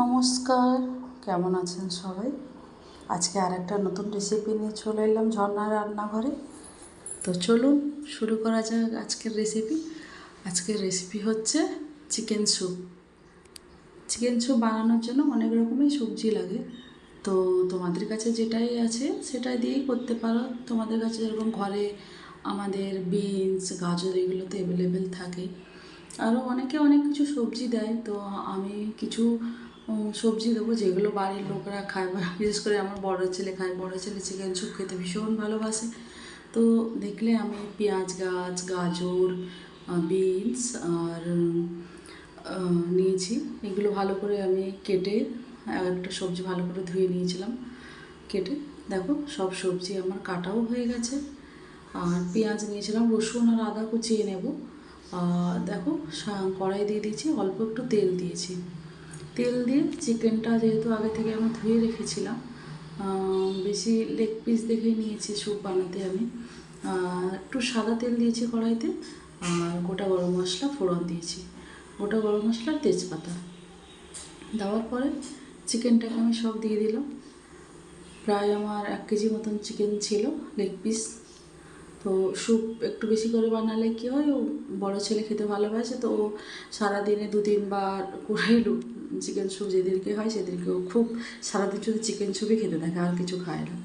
নমস্কার। কেমন আছেন সবাই? আজকে আর একটা নতুন রেসিপি নিয়ে চলে এলাম ঝর্ণার রান্নাঘরে। তো চলুন শুরু করা যাক আজকের রেসিপি আজকের রেসিপি হচ্ছে চিকেন স্যুপ চিকেন স্যুপ বানানোর জন্য অনেক রকমের সবজি লাগে। তো তোমাদের কাছে যেটাই আছে সেটাই দিয়েই করতে পারো। তোমাদের কাছে যেরকম ঘরে আমাদের বিনস গাজর এগুলো তো অ্যাভেলেবেল থাকে। আরও অনেকে অনেক কিছু সবজি দেয়। তো আমি কিছু সবজি দেবো, যেগুলো বাড়ির লোকরা খায়। বিশেষ করে আমার বড় ছেলে খায়। বড় ছেলে চিকেন স্যুপ খেতে ভীষণ ভালোবাসে। তো দেখলে আমি পেঁয়াজ গাছ, গাজর বিনস আর নিয়েছি। এগুলো ভালো করে আমি কেটে এক একটা সবজি ভালো করে ধুয়ে নিয়েছিলাম কেটে। দেখো, সব সবজি আমার কাটাও হয়ে গেছে। আর পেঁয়াজ নিয়েছিলাম, রসুন আর আদা কুচিয়ে নেব। দেখো কড়াই দিয়ে দিয়েছি, অল্প একটু তেল দিয়েছি। তেল দিয়ে চিকেনটা যেহেতু আগে থেকে আমি ধুয়ে রেখেছিলাম বেশি লেগ পিস দেখে নিয়েছি স্যুপ বানাতে আমি। একটু সাদা তেল দিয়েছি কড়াইতে আর গোটা গরম মশলা ফোড়ন দিয়েছি। গোটা গরম মশলা তেজপাতা। দেওয়ার পরে চিকেনটাকে আমি সব দিয়ে দিলাম। প্রায় আমার এক কেজি মতন চিকেন ছিল লেগ পিস তো স্যুপ একটু বেশি করে বানালে কী হয়? ও বড়ো ছেলে খেতে ভালোবাসে, তো ও সারাদিনে দু তিনবার করেই চিকেন স্যুপ যেদিনকে হয় সেদিনকে ও খুব সারাদিন শুধু চিকেন স্যুপই খেতে থাকে, আর কিছু খায় না।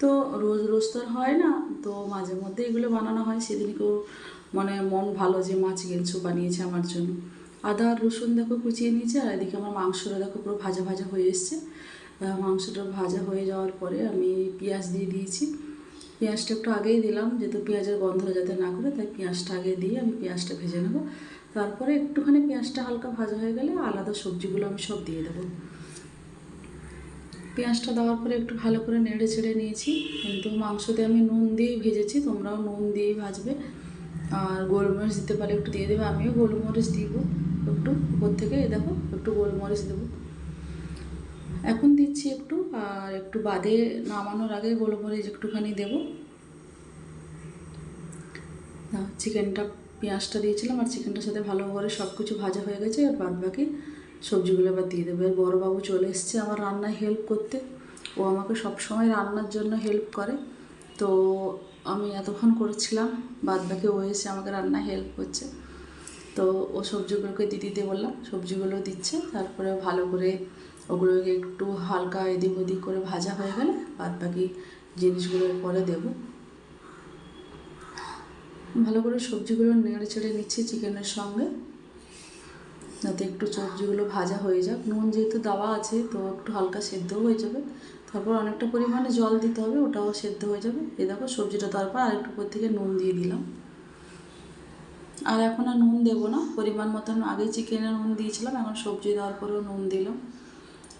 তো রোজ রোজ তো হয় না, তো মাঝে মধ্যে এগুলো বানানো হয় সেদিনকেও মানে মন ভালো যে মা চিকেন স্যুপ বানিয়েছে আমার জন্য। আদা রসুন দেখো কুচিয়ে নিয়েছে, আর এদিকে আমার মাংসটা দেখো পুরো ভাজা ভাজা হয়ে এসছে। মাংসটা ভাজা হয়ে যাওয়ার পরে আমি পেঁয়াজ দিয়ে দিয়েছি। পেঁয়াজটা একটু আগেই দিলাম, যেহেতু পেঁয়াজের গন্ধ যাতে না করে, তাই পেঁয়াজটা আগে দিয়ে আমি পেঁয়াজটা ভেজে নেব। তারপরে একটুখানি পেঁয়াজটা হালকা ভাজা হয়ে গেলে আলাদা সবজিগুলো আমি সব দিয়ে দেবো। পেঁয়াজটা দেওয়ার পরে একটু ভালো করে নেড়ে ছেড়ে নিয়েছি। কিন্তু মাংসতে আমি নুন দিয়েই ভেজেছি, তোমরাও নুন দিয়েই ভাজবে। আর গোলমরিচ দিতে পারলে একটু দিয়ে দেবে, আমিও গোলমরিচ দিব। একটু উপর থেকে দেখো, একটু গোলমরিচ দেবো। এখন দিচ্ছি একটু, আর একটু বাদে নামানোর আগে গোলমরিচ একটুখানি দেবো। চিকেনটা, পেঁয়াজটা দিয়েছিলাম, আর চিকেনটার সাথে ভালো করে সব কিছু ভাজা হয়ে গেছে, আর বাদ বাকি সবজিগুলো এবার দিয়ে দেবো। আর বড়োবাবু চলে এসছে আমার রান্নায় হেল্প করতে। ও আমাকে সবসময় রান্নার জন্য হেল্প করে। তো আমি এতক্ষণ করেছিলাম বাদ বাকি ও এসে আমাকে রান্নায় হেল্প করছে। তো ও সবজিগুলোকে দিয়ে দিতে বললাম, সবজিগুলো দিচ্ছে, তারপরে ভালো করে ওগুলোকে একটু হালকা এদিক ওদিক করে ভাজা হয়ে গেলে বাদ বাকি জিনিসগুলোর পরে দেবো। ভালো করে সবজিগুলো নেড়ে চেড়ে নিচ্ছি চিকেনের সঙ্গে। যাতে একটু সবজিগুলো ভাজা হয়ে যাক। নুন যেহেতু দেওয়া আছে, তো একটু হালকা সেদ্ধ হয়ে যাবে। তারপর অনেকটা পরিমাণে জল দিতে হবে, ওটাও সেদ্ধ হয়ে যাবে। এ দেখো সবজিটা তারপর আরেকটু উপর থেকে নুন দিয়ে দিলাম। আর এখন আর নুন দেবো না। পরিমাণ মতন আগে চিকেনে নুন দিয়েছিলাম, এখন সবজি দেওয়ার পরেও নুন দিলাম।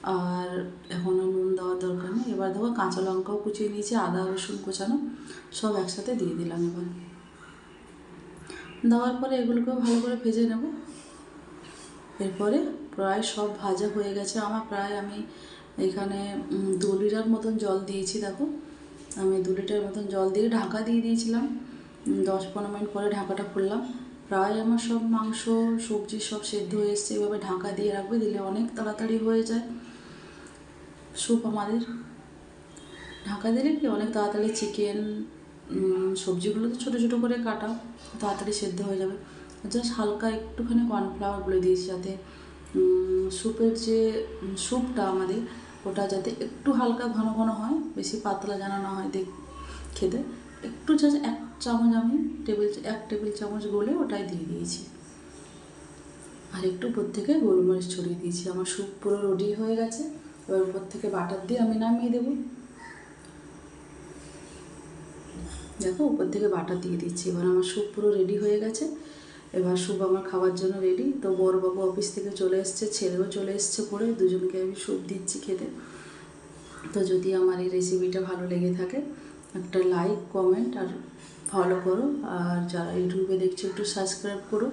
আর এখনও নুন দেওয়ার দরকার নেই। এবার দেখো কাঁচা লঙ্কাও কুচিয়ে নিয়েছি, আদা, রসুন কুচানো, সব একসাথে দিয়ে দিলাম এবার। দেওয়ার পরে এগুলোকেও ভালো করে ভেজে নেব। এরপরে প্রায় সব ভাজা হয়ে গেছে। আমার প্রায় আমি এখানে দু লিটার মতন জল দিয়েছি, দেখো। আমি দু লিটার মতন জল দিয়ে ঢাকা দিয়ে দিয়েছিলাম। দশ পনেরো মিনিট পরে ঢাকাটা খুললাম। প্রায় আমার সব মাংস, সবজি সব সেদ্ধ হয়ে এসছে, এভাবে ঢাকা দিয়ে রাখবে, দিলে অনেক তাড়াতাড়ি হয়ে যায়। স্যুপ আমাদের। ঢাকা দিলে কি অনেক তাড়াতাড়ি চিকেন সবজিগুলো তো ছোটো ছোটো করে কাটা, তাড়াতাড়ি সেদ্ধ হয়ে যাবে। জাস্ট হালকা একটুখানি কর্নফ্লাওয়ার গুলে দিয়েছি যাতে স্যুপের যে স্যুপটা আমাদের, ওটা যাতে একটু হালকা ঘন ঘন হয়, বেশি পাতলা যেন না হয় দেখ, খেতে। একটু জাস্ট এক চামচ আমি টেবিল এক টেবিল চামচ গলে ওটাই দিয়ে দিয়েছি। আর একটু উপর থেকে গোলমরিচ ছড়িয়ে দিয়েছি। আমার স্যুপ পুরো রেডি হয়ে গেছে। এবার উপর থেকে বাটার দিয়ে আমি নামিয়ে দেবো। দেখো, উপর থেকে বাটার দিয়ে দিচ্ছি এবার আমার স্যুপ পুরো রেডি হয়ে গেছে। এবার স্যুপ আমার খাওয়ার জন্য রেডি তো বড়বাবু অফিস থেকে চলে এসছে, ছেলেও চলে এসছে পরে দুজনকে আমি স্যুপ দিচ্ছি খেতে। তো যদি আমার এই রেসিপিটা ভালো লেগে থাকে একটা লাইক কমেন্ট আর ফলো করো। আর যারা ইউটিউবে দেখছ, একটু সাবস্ক্রাইব করো।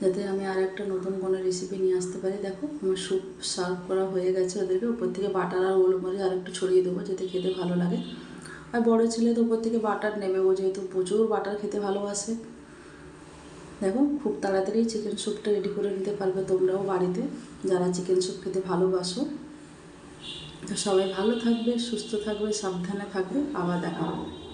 যাতে আমি আর একটা নতুন কোনো রেসিপি নিয়ে আসতে পারি। দেখো, আমার স্যুপ সার্ভ করা হয়ে গেছে ওদেরকে। উপর থেকে বাটার আর গোলমরিচ আর একটু ছড়িয়ে দেবো, যাতে খেতে ভালো লাগে। আর বড়ো ছেলে তো উপর থেকে বাটার নেবে ও যেহেতু প্রচুর বাটার খেতে ভালোবাসে। দেখো, খুব তাড়াতাড়ি চিকেন স্যুপটা রেডি করে নিতে পারবে তোমরাও বাড়িতে। যারা চিকেন স্যুপ খেতে ভালোবাসো। তো সবাই ভালো থাকবে সুস্থ থাকবে সাবধানে থাকবে আবার দেখা হবে।